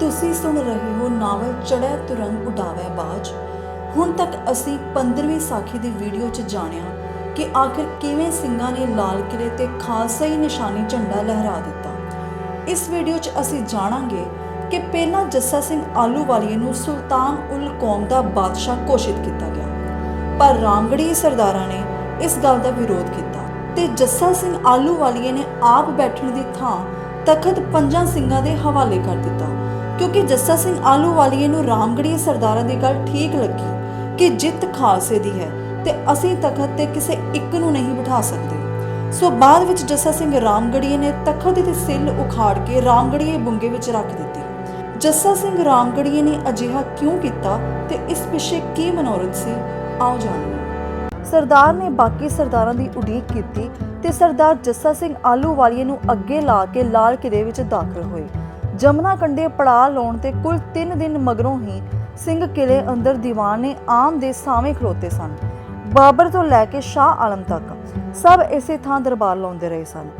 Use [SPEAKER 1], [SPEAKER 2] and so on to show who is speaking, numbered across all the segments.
[SPEAKER 1] ਤੁਸੀਂ ਸੁਣ ਰਹੇ ਹੋ ਨਾਵਲ ਚੜਿਆ ਤੁਰੰਗ ਉਡਾਵੇ ਬਾਜ। ਹੁਣ ਤੱਕ ਅਸੀਂ 15ਵੀਂ ਸਾਖੀ ਦੀ ਵੀਡੀਓ 'ਚ ਜਾਣਿਆ ਕਿ ਆਖਿਰ ਕਿਵੇਂ ਸਿੰਘਾਂ ਨੇ ਲਾਲ ਕਿਲੇ ਤੇ ਖਾਲਸਾਈ ਨਿਸ਼ਾਨੀ ਝੰਡਾ ਲਹਿਰਾ ਦਿੱਤਾ। ਇਸ ਵੀਡੀਓ 'ਚ ਅਸੀਂ ਜਾਣਾਂਗੇ ਕਿ ਪਹਿਲਾਂ ਜੱਸਾ ਸਿੰਘ ਆਲੂਵਾਲੀਏ ਨੂੰ ਸੁਲਤਾਨ ਉਲ ਕੌਮ ਦਾ ਬਾਦਸ਼ਾਹ ਘੋਸ਼ਿਤ ਕੀਤਾ ਗਿਆ। ਪਰ ਰਾਮਗੜੀ ਸਰਦਾਰਾਂ ਨੇ ਇਸ ਗੱਲ ਦਾ ਵਿਰੋਧ ਕੀਤਾ ਤੇ ਜੱਸਾ ਸਿੰਘ ਆਲੂਵਾਲੀਏ ਨੇ ਆਪ ਬੈਠਣ ਦੀ ਥਾਂ ਤਖਤ ਪੰਜਾਂ ਸਿੰਘਾਂ ਦੇ ਹਵਾਲੇ ਕਰ ਦਿੱਤਾ। ਕਿਉਂਕਿ ਜੱਸਾ ਸਿੰਘ ਆਲੂਵਾਲੀਏ ਨੂੰ ਰਾਮਗੜੀ ਸਰਦਾਰਾਂ ਦੀ ਗੱਲ ਠੀਕ ਲੱਗੀ ਕਿ ਜਿੱਤ ਖਾਲਸੇ ਦੀ ਹੈ ਤੇ ਅਸੀਂ ਤਖਤ ਤੇ ਕਿਸੇ ਇੱਕ ਨੂੰ ਨਹੀਂ ਬਿਠਾ ਸਕਦੇ। ਸੋ ਬਾਅਦ ਵਿੱਚ ਜੱਸਾ ਸਿੰਘ ਰਾਮਗੜੀਏ ਨੇ ਤਖਤ ਦੀ ਸਿੱਲ ਉਖਾੜ ਕੇ ਰਾਮਗੜੀਏ ਬੁੰਗੇ ਵਿੱਚ ਰੱਖ ਦਿੱਤੀ। ਜੱਸਾ ਸਿੰਘ ਰਾਮਗੜੀਏ ਨੇ ਅਜਿਹਾ ਕਿਉਂ ਕੀਤਾ ਤੇ ਇਸ ਪਿੱਛੇ ਕੀ ਮਨੋਰਥ ਸੀ? ਆਓ ਜਾਣੀਏ। ਸਰਦਾਰ ਨੇ ਬਾਕੀ ਸਰਦਾਰਾਂ ਦੀ ਉਡੀਕ ਕੀਤੀ ਤੇ ਸਰਦਾਰ ਜੱਸਾ ਸਿੰਘ ਆਲੂਵਾਲੀਏ ਨੂੰ ਅੱਗੇ ਲਾ ਕੇ ਲਾਲ ਕਿਲੇ ਵਿੱਚ ਦਾਖਲ ਹੋਏ। ਜਮਨਾ ਕੰਡੇ ਪੜਾਅ ਲਾਉਣ ਤੇ ਕੁੱਲ 3 ਦਿਨ ਮਗਰੋਂ ਹੀ ਸਿੰਘ ਕਿਲੇ ਅੰਦਰ ਦੀਵਾਨੇ ਆਮ ਦੇ ਸਾਵੇਂ ਖਲੋਤੇ ਸਨ। ਬਾਬਰ ਤੋਂ ਲੈ ਕੇ ਸ਼ਾਹ ਆਲਮ ਤੱਕ ਸਭ ਇਸੇ ਥਾਂ ਦਰਬਾਰ ਲਾਉਂਦੇ ਰਹੇ ਸਨ।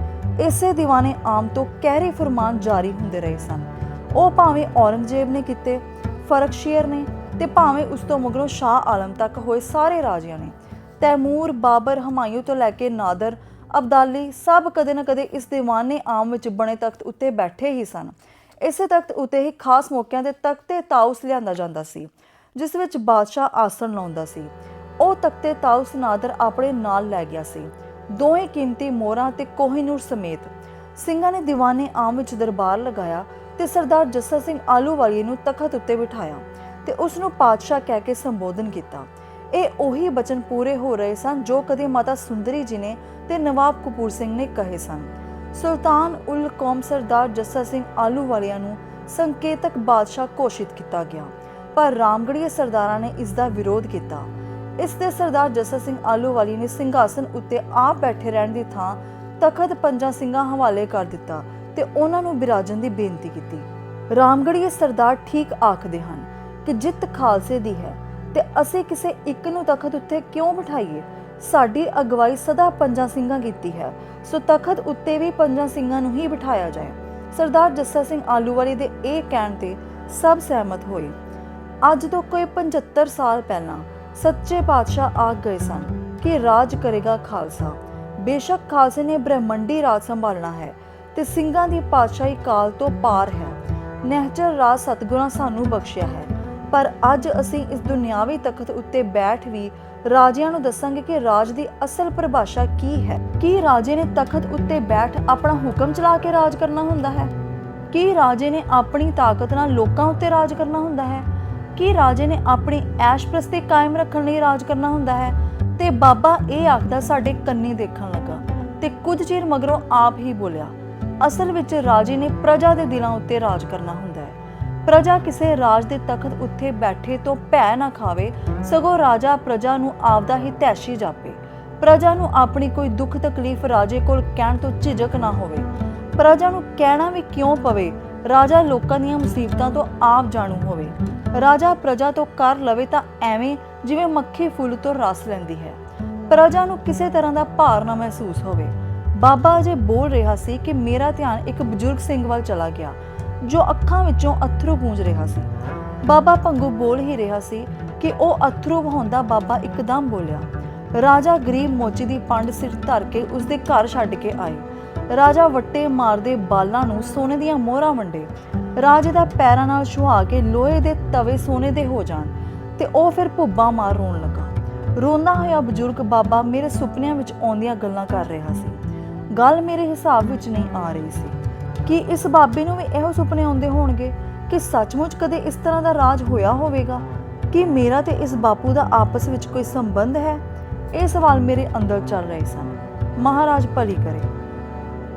[SPEAKER 1] ਇਸੇ ਦੀਵਾਨੇ ਆਮ ਤੋਂ ਕਹਿਰੇ ਫਰਮਾਨ ਜਾਰੀ ਹੁੰਦੇ ਰਹੇ ਸਨ। ਉਹ ਭਾਵੇਂ ਔਰੰਗਜ਼ੇਬ ਨੇ ਕੀਤੇ ਫਰਕਸ਼ੀਰ ਨੇ ਤੇ ਭਾਵੇਂ ਉਸ ਤੋਂ ਮਗਰੋਂ ਸ਼ਾਹ ਆਲਮ ਤੱਕ ਹੋਏ ਸਾਰੇ ਰਾਜਿਆਂ ਨੇ। ਤੈਮੂਰ, ਬਾਬਰ, ਹਮਾਯੂ ਤੋਂ ਲੈ ਕੇ ਨਾਦਰ, ਅਬਦਾਲੀ ਸਭ ਕਦੇ ਨਾ ਕਦੇ ਇਸ ਦੀਵਾਨੇ ਆਮ ਵਿੱਚ ਬਣੇ ਤਖਤ ਉੱਤੇ ਬੈਠੇ ਹੀ ਸਨ। ਇਸੇ ਤਖਤ ਉੱਤੇ ਹੀ ਖਾਸ ਮੌਕਿਆਂ ਤੇ ਤਖਤੇ ਤਾਉਸ ਲਿਆਂਦਾ ਜਾਂਦਾ ਸੀ, ਜਿਸ ਵਿੱਚ ਬਾਦਸ਼ਾਹ ਆਸਣ ਲਾਉਂਦਾ ਸੀ। ਉਹ ਤਖਤੇ ਤਾਉਸ ਨਾਦਰ ਆਪਣੇ ਨਾਲ ਲੈ ਗਿਆ ਸੀ। ਦੋਵੇਂ ਕੀਮਤੀ ਮੋਹਰਾਂ ਤੇ ਕੋਹਿਨੂਰ ਸਮੇਤ ਸਿੰਘਾਂ ਨੇ ਦੀਵਾਨੇ ਆਮ ਵਿੱਚ ਦਰਬਾਰ ਲਗਾਇਆ ਤੇ ਸਰਦਾਰ ਜੱਸਾ ਸਿੰਘ ਆਲੂਵਾਲੀਏ ਨੂੰ ਤਖਤ ਉੱਤੇ ਬਿਠਾਇਆ ਤੇ ਉਸ ਨੂੰ ਪਾਤਸ਼ਾਹ ਕਹਿ ਕੇ ਸੰਬੋਧਨ ਕੀਤਾ। ਇਹ ਉਹੀ ਬਚਨ ਪੂਰੇ ਹੋ ਰਹੇ ਸਨ ਜੋ ਕਦੇ ਮਾਤਾ ਸੁੰਦਰੀ ਜੀ ਨੇ ਤੇ ਨਵਾਬ ਕਪੂਰ ਸਿੰਘ ਨੇ ਕਹੇ ਸਨ। ਸੁਲਤਾਨ ਉਲ ਕੌਮ ਸਰਦਾਰ ਜੱਸਾ ਸਿੰਘ ਆਲੂਵਾਲੀਆ ਨੂੰ ਸੰਕੇਤਕ ਬਾਦਸ਼ਾਹ ਘੋਸ਼ਿਤ ਕੀਤਾ ਗਿਆ, ਪਰ ਰਾਮਗੜੀਏ ਸਰਦਾਰਾਂ ਨੇ ਇਸ ਦਾ ਵਿਰੋਧ ਕੀਤਾ। ਇਸ ਦੇ ਸਰਦਾਰ ਜੱਸਾ ਸਿੰਘ ਆਲੂਵਾਲੀ ਨੇ ਸਿੰਘਾਸਨ ਉੱਤੇ ਆਪ ਬੈਠੇ ਰਹਿਣ ਦੀ ਥਾਂ ਤਖਤ ਪੰਜਾਂ ਸਿੰਘਾਂ ਹਵਾਲੇ ਕਰ ਦਿੱਤਾ ਤੇ ਉਹਨਾਂ ਨੂੰ ਬਿਰਾਜਨ ਦੀ ਬੇਨਤੀ ਕੀਤੀ। ਰਾਮਗੜੀਏ ਸਰਦਾਰ ਠੀਕ ਆਖਦੇ ਹਨ ਕਿ ਜਿੱਤ ਖਾਲਸੇ ਦੀ ਹੈ ਤੇ ਅਸੀਂ ਕਿਸੇ ਇੱਕ ਨੂੰ ਤਖਤ ਉੱਤੇ ਕਿਉਂ ਬਿਠਾਈਏ? ਸਾਡੀ ਅਗਵਾਈ ਸਦਾ ਪੰਜਾਂ ਸਿੰਘਾਂ ਕੀਤੀ ਹੈ। ਸੋ ਤਖਤ ਉੱਤੇ ਵੀ ਪੰਜਾਂ ਸਿੰਘਾਂ ਨੂੰ ਹੀ ਬਿਠਾਇਆ ਜਾਏ। ਸਰਦਾਰ ਜੱਸਾ ਸਿੰਘ ਆਲੂਵਾਲੀ ਦੇ ਇਹ ਕਹਿਣ ਤੇ ਸਭ ਸਹਿਮਤ ਹੋਏ। ਅੱਜ ਤੋਂ ਕੋਈ 75 ਸਾਲ ਪਹਿਲਾਂ ਸੱਚੇ ਪਾਤਸ਼ਾਹ ਆ ਗਏ ਸਨ ਕਿ ਰਾਜ ਕਰੇਗਾ ਖਾਲਸਾ। ਬੇਸ਼ੱਕ ਖਾਲਸੇ ਨੇ ਬ੍ਰਹਮੰਡੀ ਰਾਜ ਸੰਭਾਲਣਾ ਹੈ ਤੇ ਸਿੰਘਾਂ ਦੀ ਪਾਤਸ਼ਾਹੀ ਕਾਲ ਤੋਂ ਪਾਰ ਹੈ। ਨਹਿਚਰ ਰਾਜ ਸਤਿਗੁਰਾਂ ਸਾਨੂੰ ਬਖਸ਼ਿਆ ਹੈ। ਪਰ ਅੱਜ ਅਸੀਂ ਇਸ ਦੁਨਿਆਵੀ ਤਖਤ ਉੱਤੇ ਬੈਠ ਵੀ ਰਾਜਿਆਂ ਨੂੰ ਦੱਸਾਂਗੇ ਕਿ ਰਾਜ ਦੀ ਅਸਲ ਪਰਿਭਾਸ਼ਾ ਕੀ ਹੈ। ਕੀ ਰਾਜੇ ਨੇ ਤਖਤ ਉੱਤੇ ਬੈਠ ਆਪਣਾ ਹੁਕਮ ਚਲਾ ਕੇ ਰਾਜ ਕਰਨਾ ਹੁੰਦਾ ਹੈ? ਕੀ ਰਾਜੇ ਨੇ ਆਪਣੀ ਤਾਕਤ ਨਾਲ ਲੋਕਾਂ ਉੱਤੇ ਰਾਜ ਕਰਨਾ ਹੁੰਦਾ ਹੈ? ਕੀ ਰਾਜੇ ਨੇ ਆਪਣੀ ਐਸ਼ਪ੍ਰਸਤੀ ਕਾਇਮ ਰੱਖਣ ਲਈ ਰਾਜ ਕਰਨਾ ਹੁੰਦਾ ਹੈ? ਤੇ ਬਾਬਾ ਇਹ ਆਖਦਾ ਸਾਡੇ ਕੰਨੀ ਦੇਖਣ ਲੱਗਾ ਤੇ ਕੁਝ ਚਿਰ ਮਗਰੋਂ ਆਪ ਹੀ ਬੋਲਿਆ, ਅਸਲ ਵਿੱਚ ਰਾਜੇ ਨੇ ਪ੍ਰਜਾ ਦੇ ਦਿਲਾਂ ਉੱਤੇ ਰਾਜ ਕਰਨਾ ਹੁੰਦਾ ਪ੍ਰਜਾ ਕਿਸੇ ਰਾਜ ਦੇ ਤਖਤ ਉੱਤੇ ਬੈਠੇ ਤੋਂ ਭੈ ਨਾ ਖਾਵੇ, ਸਗੋਂ ਰਾਜਾ ਪ੍ਰਜਾ ਨੂੰ ਆਪਦਾ ਹੀ ਤੈਸ਼ੀ ਜਾਪੇ। ਪ੍ਰਜਾ ਨੂੰ ਆਪਣੀ ਕੋਈ ਦੁੱਖ ਤਕਲੀਫ ਰਾਜੇ ਕੋਲ ਕਹਿਣ ਤੋਂ ਝਿਜਕ ਨਾ ਹੋਵੇ। ਪ੍ਰਜਾ ਨੂੰ ਕਹਿਣਾ ਵੀ ਕਿਉਂ ਪਵੇ? ਰਾਜਾ ਲੋਕਾਂ ਦੀਆਂ ਮੁਸੀਬਤਾਂ ਤੋਂ ਆਪ ਜਾਣੂ ਹੋਵੇ। ਰਾਜਾ ਪ੍ਰਜਾ ਤੋਂ ਕਰ ਲਵੇ ਤਾਂ ਐਵੇਂ ਜਿਵੇਂ ਮੱਖੀ ਫੁੱਲ ਤੋਂ ਰਸ ਲੈਂਦੀ ਹੈ। ਪ੍ਰਜਾ ਨੂੰ ਕਿਸੇ ਤਰ੍ਹਾਂ ਦਾ ਭਾਰ ਨਾ ਮਹਿਸੂਸ ਹੋਵੇ। ਬਾਬਾ ਅਜੇ ਬੋਲ ਰਿਹਾ ਸੀ ਕਿ ਮੇਰਾ ਧਿਆਨ ਇੱਕ ਬਜ਼ੁਰਗ ਸਿੰਘ ਵੱਲ ਚਲਾ ਗਿਆ। ਜੋ ਅੱਖਾਂ ਵਿੱਚੋਂ ਅਥਰੂ ਗੂੰਜ ਰਿਹਾ ਸੀ। ਬਾਬਾ ਭੰਗੂ ਬੋਲ ਹੀ ਰਿਹਾ ਸੀ ਕਿ ਉਹ ਅਥਰੂ ਵਹਾਉਂਦਾ ਬਾਬਾ ਇੱਕਦਮ ਬੋਲਿਆ, ਰਾਜਾ ਗਰੀਬ ਮੋਚੀ ਦੀ ਪੰਡ ਸਿਰ ਧਰ ਕੇ ਉਸਦੇ ਘਰ ਛੱਡ ਕੇ ਆਏ। ਰਾਜਾ ਵੱਟੇ ਮਾਰਦੇ ਬਾਲਾਂ ਨੂੰ ਸੋਨੇ ਦੀਆਂ ਮੋਹਰਾਂ ਵੰਡੇ। ਰਾਜੇ ਦਾ ਪੈਰਾਂ ਨਾਲ ਛੁਹਾ ਕੇ ਲੋਹੇ ਦੇ ਤਵੇ ਸੋਨੇ ਦੇ ਹੋ ਜਾਣ ਤੇ ਉਹ ਫਿਰ ਭੁੱਬਾਂ ਮਾਰ ਰੋਣ ਲੱਗਾ। ਰੋਂਦਾ ਹੋਇਆ ਬਜ਼ੁਰਗ ਬਾਬਾ ਮੇਰੇ ਸੁਪਨਿਆਂ ਵਿੱਚ ਆਉਂਦੀਆਂ ਗੱਲਾਂ ਕਰ ਰਿਹਾ ਸੀ। ਗੱਲ ਮੇਰੇ ਹਿਸਾਬ ਵਿੱਚ ਨਹੀਂ ਆ ਰਹੀ ਸੀ। ਕਿ ਇਸ ਬਾਬੇ ਨੂੰ ਵੀ ਇਹੋ ਸੁਪਨੇ ਆਉਂਦੇ ਹੋਣਗੇ ਕਿ ਸੱਚਮੁੱਚ ਕਦੇ ਇਸ ਤਰ੍ਹਾਂ ਦਾ ਰਾਜ ਹੋਇਆ ਹੋਵੇਗਾ? ਕਿ ਮੇਰਾ ਤੇ ਇਸ ਬਾਪੂ ਦਾ ਆਪਸ ਵਿੱਚ ਕੋਈ ਸੰਬੰਧ ਹੈ? ਇਹ ਸਵਾਲ ਮੇਰੇ ਅੰਦਰ ਚੱਲ ਰਹੇ ਸਨ। ਮਹਾਰਾਜ ਭਲੀ ਕਰੇ।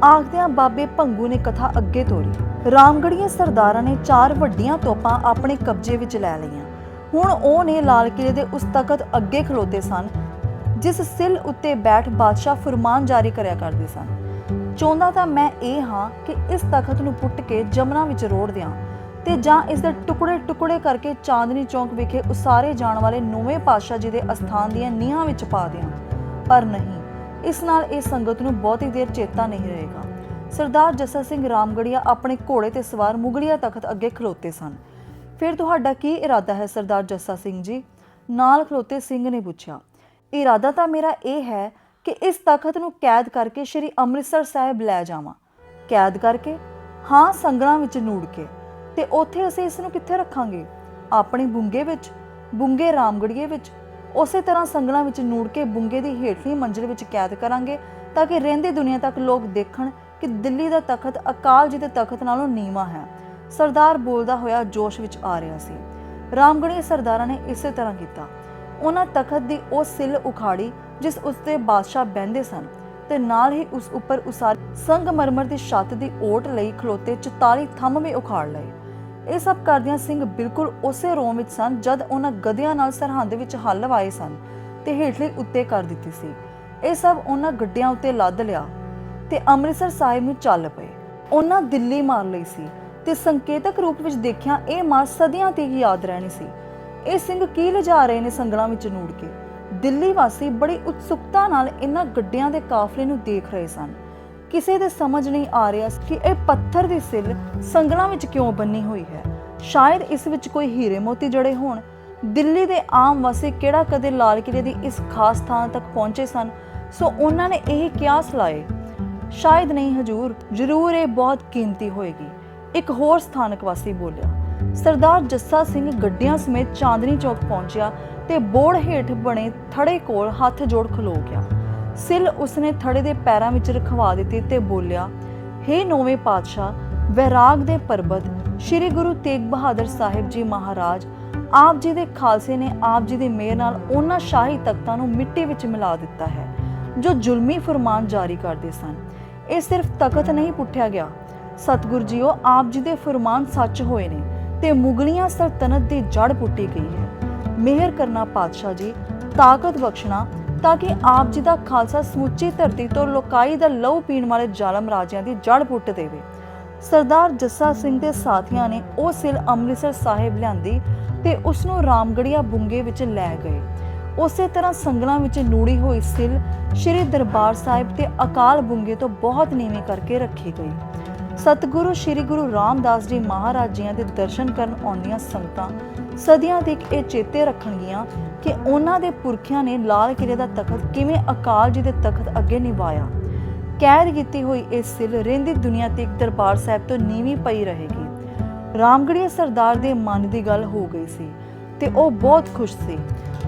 [SPEAKER 1] ਆਖਦਿਆਂ ਬਾਬੇ ਭੰਗੂ ਨੇ ਕਥਾ ਅੱਗੇ ਤੋਰੀ ਰਾਮਗੜੀਆਂ ਸਰਦਾਰਾਂ ਨੇ ਚਾਰ ਵੱਡੀਆਂ ਤੋਪਾਂ ਆਪਣੇ ਕਬਜ਼ੇ ਵਿੱਚ ਲੈ ਲਈਆਂ। ਹੁਣ ਉਹ ਨੇ ਲਾਲ ਕਿਲੇ ਦੇ ਉਸ ਤਖਤ ਅੱਗੇ ਖਲੋਤੇ ਸਨ, ਜਿਸ ਸਿਲ ਉੱਤੇ ਬੈਠ ਬਾਦਸ਼ਾਹ ਫਰਮਾਨ ਜਾਰੀ ਕਰਿਆ ਕਰਦੇ ਸਨ। ਚਾਹੁੰਦਾ ਤਾਂ ਮੈਂ ਇਹ ਹਾਂ ਕਿ ਇਸ ਤਖਤ ਨੂੰ ਪੁੱਟ ਕੇ ਜਮਨਾ ਵਿੱਚ ਰੋੜ ਦਿਆਂ ਤੇ ਜਾਂ ਇਸ ਦੇ ਟੁਕੜੇ ਟੁਕੜੇ ਕਰਕੇ ਚਾਂਦਨੀ ਚੌਂਕ ਵਿਖੇ ਉਸਾਰੇ ਜਾਣ ਵਾਲੇ ਨੌਵੇਂ ਪਾਤਸ਼ਾਹ ਜੀ ਦੇ ਅਸਥਾਨ ਦੀਆਂ ਨੀਹਾਂ ਵਿੱਚ ਪਾ ਦਿਆਂ। ਪਰ ਨਹੀਂ, ਇਸ ਨਾਲ ਇਹ ਸੰਗਤ ਨੂੰ ਬਹੁਤੀ ਦੇਰ ਚੇਤਾ ਨਹੀਂ ਰਹੇਗਾ। ਸਰਦਾਰ ਜੱਸਾ ਸਿੰਘ ਰਾਮਗੜੀਆ ਆਪਣੇ ਘੋੜੇ ਤੇ ਸਵਾਰ ਮੁਗਲੀਆ ਤਖਤ ਅੱਗੇ ਖਲੋਤੇ ਸਨ। ਫਿਰ ਤੁਹਾਡਾ ਕੀ ਇਰਾਦਾ ਹੈ ਸਰਦਾਰ ਜੱਸਾ ਸਿੰਘ ਜੀ? ਨਾਲ ਖਲੋਤੇ ਸਿੰਘ ਨੇ ਪੁੱਛਿਆ, ਇਰਾਦਾ ਤਾਂ ਮੇਰਾ ਇਹ ਹੈ ਕਿ ਇਸ ਤਖਤ ਨੂੰ ਕੈਦ ਕਰਕੇ ਸ੍ਰੀ ਅੰਮ੍ਰਿਤਸਰ ਸਾਹਿਬ ਲੈ ਜਾਵਾਂ। ਕੈਦ ਕਰਕੇ? ਹਾਂ, ਸੰਗਲਾਂ ਵਿੱਚ ਨੂੜ ਕੇ। ਤੇ ਉੱਥੇ ਅਸੀਂ ਇਸ ਨੂੰ ਕਿੱਥੇ ਰੱਖਾਂਗੇ? ਆਪਣੀ ਬੁੰਗੇ ਵਿੱਚ, ਬੁੰਗੇ ਰਾਮਗੜੀਏ ਵਿੱਚ। ਉਸੇ ਤਰ੍ਹਾਂ ਸੰਗਲਾਂ ਵਿੱਚ ਨੂੜ ਕੇ ਬੁੰਗੇ ਦੀ ਹੇਠਲੀ ਮੰਜ਼ਿਲ ਵਿੱਚ ਕੈਦ ਕਰਾਂਗੇ ਤਾਂ ਕਿ ਰਹਿੰਦੀ ਦੁਨੀਆ ਤੱਕ ਲੋਕ ਦੇਖਣ ਕਿ ਦਿੱਲੀ ਦਾ ਤਖਤ ਅਕਾਲ ਜੀ ਦੇ ਤਖਤ ਨਾਲੋਂ ਨੀਵਾਂ ਹੈ। ਸਰਦਾਰ ਬੋਲਦਾ ਹੋਇਆ ਜੋਸ਼ ਵਿੱਚ ਆ ਰਿਹਾ ਸੀ। ਰਾਮਗੜੀਏ ਸਰਦਾਰਾਂ ਨੇ ਇਸੇ ਤਰ੍ਹਾਂ ਕੀਤਾ। ਉਹਨਾਂ ਤਖਤ ਦੀ ਉਹ ਸਿਲ ਉਖਾੜੀ ਜਿਸ ਉੱਤੇ ਬਾਦਸ਼ਾਹ ਬਹਿੰਦੇ ਸਨ ਤੇ ਨਾਲ ਹੀ ਉਸ ਉੱਪਰ ਉਸਾਰੀ ਸੰਗਮਰਮਰ ਦੀ ਛੱਤ ਦੀ ਓਟ ਲਈ ਖਲੋਤੇ 44 ਥੰਮ ਵੀ ਉਖਾੜ ਲਏ। ਇਹ ਸਭ ਕਰਦਿਆਂ ਸਿੰਘ ਬਿਲਕੁਲ ਉਸੇ ਰੋਮ ਵਿੱਚ ਸਨ ਜਦ ਉਹਨਾਂ ਗਧਿਆਂ ਨਾਲ ਸਰਹੰਦ ਵਿੱਚ ਹੱਲ ਵਾਏ ਸਨ ਤੇ ਹੇਠਲੇ ਉੱਤੇ ਕਰ ਦਿੱਤੀ ਸੀ। ਇਹ ਸਭ ਉਹਨਾਂ ਗੱਡਿਆਂ ਉੱਤੇ ਲੱਦ ਲਿਆ ਤੇ ਅੰਮ੍ਰਿਤਸਰ ਸਾਹਿਬ ਨੂੰ ਚੱਲ ਪਏ। ਉਹਨਾਂ ਦਿੱਲੀ ਮਾਰ ਲਈ ਸੀ ਤੇ ਸੰਕੇਤਕ ਰੂਪ ਵਿੱਚ ਦੇਖਿਆ ਇਹ ਮਾਰ ਸਦੀਆਂ ਤੀਕ ਯਾਦ ਰਹਿਣੀ ਸੀ। ਇਹ ਸਿੰਘ ਕੀ ਲਿਜਾ ਰਹੇ ਨੇ ਸੰਗਲਾਂ ਵਿੱਚ ਨੂੜ ਕੇ? ਦਿੱਲੀ ਵਾਸੀ ਬੜੀ ਉਤਸੁਕਤਾ ਨਾਲ ਇਹਨਾਂ ਗੱਡਿਆਂ ਦੇ ਕਾਫਲੇ ਨੂੰ ਦੇਖ ਰਹੇ ਸਨ। ਕਿਸੇ ਦੇ ਸਮਝ ਨਹੀਂ ਆ ਰਿਹਾ ਕਿ ਇਹ ਪੱਥਰ ਦੀ ਸਿਲ ਸੰਗਲਾਂ ਵਿੱਚ ਕਿਉਂ ਬੰਨੀ ਹੋਈ ਹੈ। ਸ਼ਾਇਦ ਇਸ ਵਿੱਚ ਕੋਈ ਹੀਰੇ ਮੋਤੀ ਜੜੇ ਹੋਣ। ਦਿੱਲੀ ਦੇ ਆਮ ਵਾਸੀ ਕਿਹੜਾ ਕਦੇ ਲਾਲ ਕਿਲੇ ਦੀ ਇਸ ਖਾਸ ਥਾਂ ਤੱਕ ਪਹੁੰਚੇ ਸਨ, ਸੋ ਉਹਨਾਂ ਨੇ ਇਹ ਕਿਆਸ ਲਾਏ। ਸ਼ਾਇਦ ਨਹੀਂ ਹਜੂਰ, ਜ਼ਰੂਰ ਇਹ ਬਹੁਤ ਕੀਮਤੀ ਹੋਏਗੀ, ਇੱਕ ਹੋਰ ਸਥਾਨਕ ਵਾਸੀ ਬੋਲਿਆ। ਸਰਦਾਰ ਜੱਸਾ ਸਿੰਘ ਗੱਡੀਆਂ ਸਮੇਤ ਚਾਂਦਨੀ ਚੌਕ ਪਹੁੰਚਿਆ ਤੇ ਬੋੜ ਹੇਠ ਬਣੇ ਥੜੇ ਕੋਲ ਹੱਥ ਜੋੜ ਖਲੋ ਗਿਆ। ਸਿਲ ਉਸਨੇ ਥੜੇ ਦੇ ਪੈਰਾਂ ਵਿੱਚ ਰਖਵਾ ਦਿੱਤੀ ਤੇ ਬੋਲਿਆ, ਹੇ ਨੌਵੇਂ ਪਾਤਸ਼ਾਹ, ਵੈਰਾਗ ਦੇ ਪਰਬਤ, ਸ੍ਰੀ ਗੁਰੂ ਤੇਗ ਬਹਾਦਰ ਸਾਹਿਬ ਜੀ ਮਹਾਰਾਜ, ਆਪ ਜੀ ਦੇ ਖਾਲਸੇ ਨੇ ਆਪ ਜੀ ਦੀ ਮਿਹਰ ਨਾਲ ਉਹਨਾਂ ਸ਼ਾਹੀ ਤਖਤਾਂ ਨੂੰ ਮਿੱਟੀ ਵਿੱਚ ਮਿਲਾ ਦਿੱਤਾ ਹੈ, ਜੋ ਜ਼ੁਲਮੀ ਫਰਮਾਨ ਜਾਰੀ ਕਰਦੇ ਸਨ। ਇਹ ਸਿਰਫ ਤਖਤ ਨਹੀਂ ਪੁੱਠਿਆ ਗਿਆ। ਸਤਿਗੁਰ ਜੀਓ, ਆਪ ਜੀ ਦੇ ਫਰਮਾਨ ਸੱਚ ਹੋਏ ਨੇ ਤੇ ਮੁਗਲੀਆਂ ਸਲਤਨਤ ਦੀ ਜੜ ਪੁੱਟੀ ਗਈ ਹੈ। ਮਿਹਰ ਕਰਨਾ ਪਾਤਸ਼ਾਹ ਜੀ, ਤਾਕਤ ਬਖਸ਼ਣਾ, ਤਾਂ ਕਿ ਆਪ ਜੀ ਦਾ ਖਾਲਸਾ ਸਮੁੱਚੀ ਧਰਤੀ ਤੋਂ ਲੋਕਾਈ ਦਾ ਲਹੂ ਪੀਣ ਵਾਲੇ ਜ਼ਾਲਮ ਰਾਜਿਆਂ ਦੀ ਜੜ ਪੁੱਟ ਦੇਵੇ। ਸਰਦਾਰ ਜੱਸਾ ਸਿੰਘ ਦੇ ਸਾਥੀਆਂ ਨੇ ਉਹ ਸਿਲ ਅੰਮ੍ਰਿਤਸਰ ਸਾਹਿਬ ਲਿਆਂਦੀ ਤੇ ਉਸ ਨੂੰ ਰਾਮਗੜੀਆ ਬੁੰਗੇ ਵਿੱਚ ਲੈ ਗਏ। ਉਸੇ ਤਰ੍ਹਾਂ ਸੰਗਲਾਂ ਵਿੱਚ ਨੂੜੀ ਹੋਈ ਸਿਲ ਸ੍ਰੀ ਦਰਬਾਰ ਸਾਹਿਬ ਤੇ ਅਕਾਲ ਬੁੰਗੇ ਤੋਂ ਬਹੁਤ ਨੀਵੀਂ ਕਰਕੇ ਰੱਖੀ ਗਈ। ਸਤਿਗੁਰੂ ਸ੍ਰੀ ਗੁਰੂ ਰਾਮਦਾਸ ਜੀ ਮਹਾਰਾਜ ਜੀਆਂ ਦੇ ਦਰਸ਼ਨ ਕਰਨ ਆਉਂਦੀਆਂ ਸੰਗਤਾਂ ਸਦੀਆਂ ਤੱਕ ਇਹ ਚੇਤੇ ਰੱਖਣਗੀਆਂ ਕਿ ਉਹਨਾਂ ਦੇ ਪੁਰਖਿਆਂ ਨੇ ਲਾਲ ਕਿਲੇ ਦਾ ਤਖਤ ਕਿਵੇਂ ਅਕਾਲ ਜੀ ਦੇ ਤਖਤ ਅੱਗੇ ਨਿਭਾਇਆ। ਕੈਦ ਕੀਤੀ ਹੋਈ ਇਹ ਸਿਲ ਰਹਿੰਦੀ ਦੁਨੀਆ ਤੇ ਦਰਬਾਰ ਸਾਹਿਬ ਤੋਂ ਨੀਵੀਂ ਪਈ ਰਹੇਗੀ। ਰਾਮਗੜੀਆ ਸਰਦਾਰ ਦੇ ਮਨ ਦੀ ਗੱਲ ਹੋ ਗਈ ਸੀ ਤੇ ਉਹ ਬਹੁਤ ਖੁਸ਼ ਸੀ।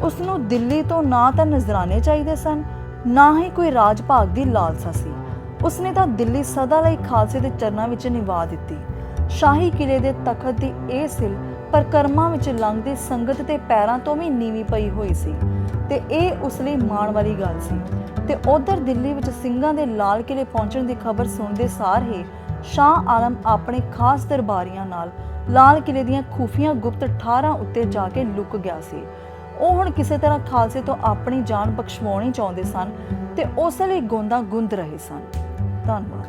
[SPEAKER 1] ਉਸ ਨੂੰ ਦਿੱਲੀ ਤੋਂ ਨਾ ਤਾਂ ਨਜ਼ਰਾਨੇ ਚਾਹੀਦੇ ਸਨ, ਨਾ ਹੀ ਕੋਈ ਰਾਜ ਭਾਗ ਦੀ ਲਾਲਸਾ ਸੀ। ਉਸਨੇ ਤਾਂ ਦਿੱਲੀ ਸਦਾ ਲਈ ਖਾਲਸੇ ਦੇ ਚਰਨਾਂ ਵਿੱਚ ਨਿਵਾ ਦਿੱਤੀ। ਸ਼ਾਹੀ ਕਿਲੇ ਦੇ ਤਖਤ ਦੀ ਇਹ ਸਿਲ ਪਰ ਕਰਮਾਂ ਵਿੱਚ ਲੰਘਦੀ ਸੰਗਤ ਦੇ ਪੈਰਾਂ ਤੋਂ ਵੀ ਨੀਵੀਂ ਪਈ ਹੋਈ ਸੀ ਤੇ ਇਹ ਉਸ ਲਈ ਮਾਣ ਵਾਲੀ ਗੱਲ ਸੀ। ਤੇ ਉਧਰ ਦਿੱਲੀ ਵਿੱਚ ਸਿੰਘਾਂ ਦੇ ਲਾਲ ਕਿਲੇ ਪਹੁੰਚਣ ਦੀ ਖਬਰ ਸੁਣਦੇ ਸਾਰ ਹੀ ਸ਼ਾਹ ਆਲਮ ਆਪਣੇ ਖਾਸ ਦਰਬਾਰੀਆਂ ਨਾਲ ਲਾਲ ਕਿਲੇ ਦੀਆਂ ਖੂਫੀਆਂ ਗੁਪਤ ਠਾਰਾਂ ਉੱਤੇ ਜਾ ਕੇ ਲੁਕ ਗਿਆ ਸੀ। ਉਹ ਹੁਣ ਕਿਸੇ ਤਰ੍ਹਾਂ ਖਾਲਸੇ ਤੋਂ ਆਪਣੀ ਜਾਨ ਬਖਸ਼ਵਾਉਣੀ ਚਾਹੁੰਦੇ ਸਨ ਤੇ ਉਸ ਲਈ ਗੋਂਦਾ ਗੁੰਦ ਰਹੇ ਸਨ। ਧੰਨਵਾਦ।